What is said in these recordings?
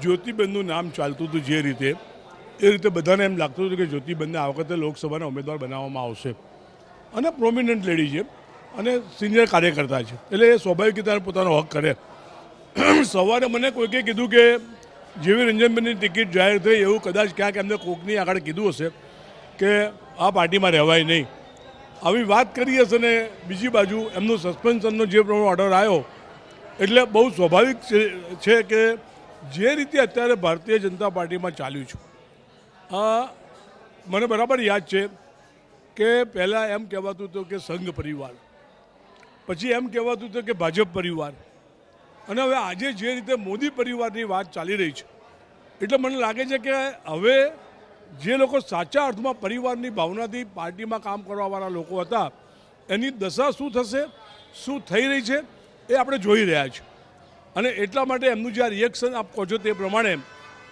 જ્યોતિબેનનું નામ ચાલતું હતું જે રીતે, એ રીતે બધાને એમ લાગતું હતું કે જ્યોતિબેનને આ વખતે લોકસભાના ઉમેદવાર બનાવવામાં આવશે. અને પ્રોમિનન્ટ લેડી છે, અને સિનિયર કાર્યકર્તા છે. એટલે એ સ્વાભાવિક રીતે પોતાનો હક કરે. સવારે મને કોઈકે કીધું કે જેવી રંજનબેનની ટિકિટ જાહેર થઈ, એવું કદાચ ક્યાંક એમને કોકની આગળ કીધું હશે કે આ પાર્ટીમાં રહેવાય નહીં. આવી વાત કરી હશે ને બીજી બાજુ એમનું સસ્પેન્શનનો જે પ્રમાણે ઓર્ડર આવ્યો, એટલે બહુ સ્વાભાવિક છે- કે જે રીતે અત્યારે ભારતીય જનતા પાર્ટીમાં ચાલ્યું છે મને બરાબર યાદ છે કે પહેલાં એમ કહેવાતું હતું કે સંઘ પરિવાર, પછી એમ કહેવાતું હતું કે ભાજપ પરિવાર. અને હવે આજે જે રીતે મોદી પરિવારની વાત ચાલી રહી છે, એટલે મને લાગે છે કે હવે જે લોકો સાચા અર્થમાં પરિવારની ભાવનાથી પાર્ટીમાં કામ કરવાવાળા લોકો હતા, એની દશા શું થશે, શું થઈ રહી છે, એ આપણે જોઈ રહ્યા છીએ. અને એટલા માટે એમનું જે આ રિએક્શન આપ કહો છો તે પ્રમાણે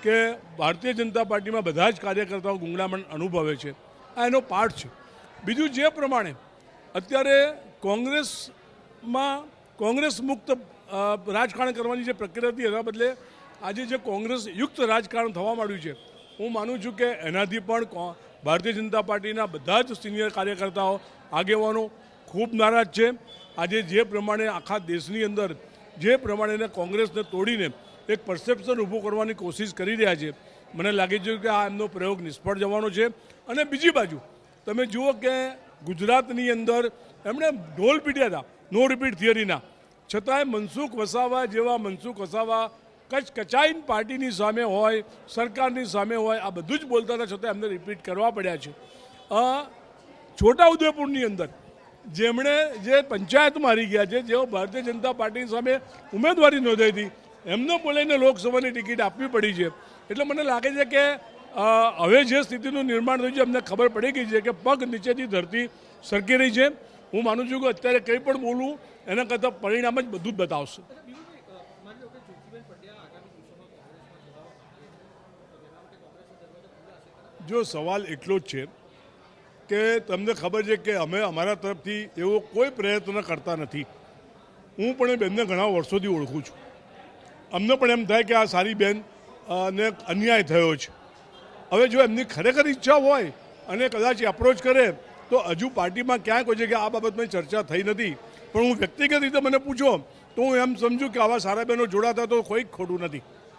કે ભારતીય જનતા પાર્ટીમાં બધા જ કાર્યકર્તાઓ ગુંગળામણ અનુભવે છે. આ એનો પાઠ છે. બીજું જે પ્રમાણે અત્યારે કોંગ્રેસમાં કોંગ્રેસ મુક્ત રાજકારણ કરવાની જે પ્રક્રિયા હતી એના બદલે આજે જે કોંગ્રેસ યુક્ત રાજકારણ થવા માંડ્યું છે, હું માનું છું કે એનાથી પણ ભારતીય જનતા પાર્ટીના બધા જ સિનિયર કાર્યકર્તાઓ આગેવાનો ખૂબ નારાજ છે. આજે જે પ્રમાણે આખા દેશની અંદર જે પ્રમાણે કોંગ્રેસને તોડીને એક પરસેપ્શન ઊભું કરવાની કોશિશ કરી રહ્યા છે, મને લાગે છે કે આ એમનો પ્રયોગ નિષ્ફળ જવાનો છે. અને બીજી બાજુ, તમે જુઓ કે ગુજરાતની અંદર એમણે ઢોલ પીટ્યા હતા, નો રિપીટ થિયરીના છતાંય મનસુખ વસાવા જેવા મનસુખ વસાવા કચ્છ કચાઈન પાર્ટીની સામે હોય, સરકારની સામે હોય, આ બધું જ બોલતા હતા, છતાં એમને રિપીટ કરવા પડ્યા છે. છોટાઉદેપુરની અંદર જેમણે જે પંચાયત મારી ગયા છે, જેઓ ભારતીય જનતા પાર્ટીની સામે ઉમેદવારી નોંધાઈ હતી, એમને બોલાવીને લોકસભાની ટિકિટ આપવી પડી છે. એટલે મને લાગે છે કે હવે જે સ્થિતિનું નિર્માણ થયું છે, અમને ખબર પડી ગઈ છે કે પગ નીચેથી ધરતી સરકી રહી છે. હું માનું છું કે અત્યારે કંઈ પણ બોલવું એના કરતાં પરિણામ જ બધું જ બતાવશે. જો સવાલ એટલો જ છે કે તમને ખબર છે કે અમે અમારા તરફથી એવો કોઈ પ્રયત્ન કરતા નથી. હું પણ એ બેનને ઘણા વર્ષોથી ઓળખું છું. અમને પણ એમ થાય કે આ સારી અ, ને અન્યાય થયો છે. હવે જો એમની ખરેખર ઈચ્છા હોય અને કદાચ એપ્રોચ કરે તો હજુ પાર્ટીમાં ક્યાંક હોય છે કે આ બાબતમાં ચર્ચા થઈ નથી. પણ હું વ્યક્તિગત રીતે મને પૂછો તો હું એમ સમજુ કે આવા સારા બહેનો જોડાતા તો કોઈ ખોટું નથી.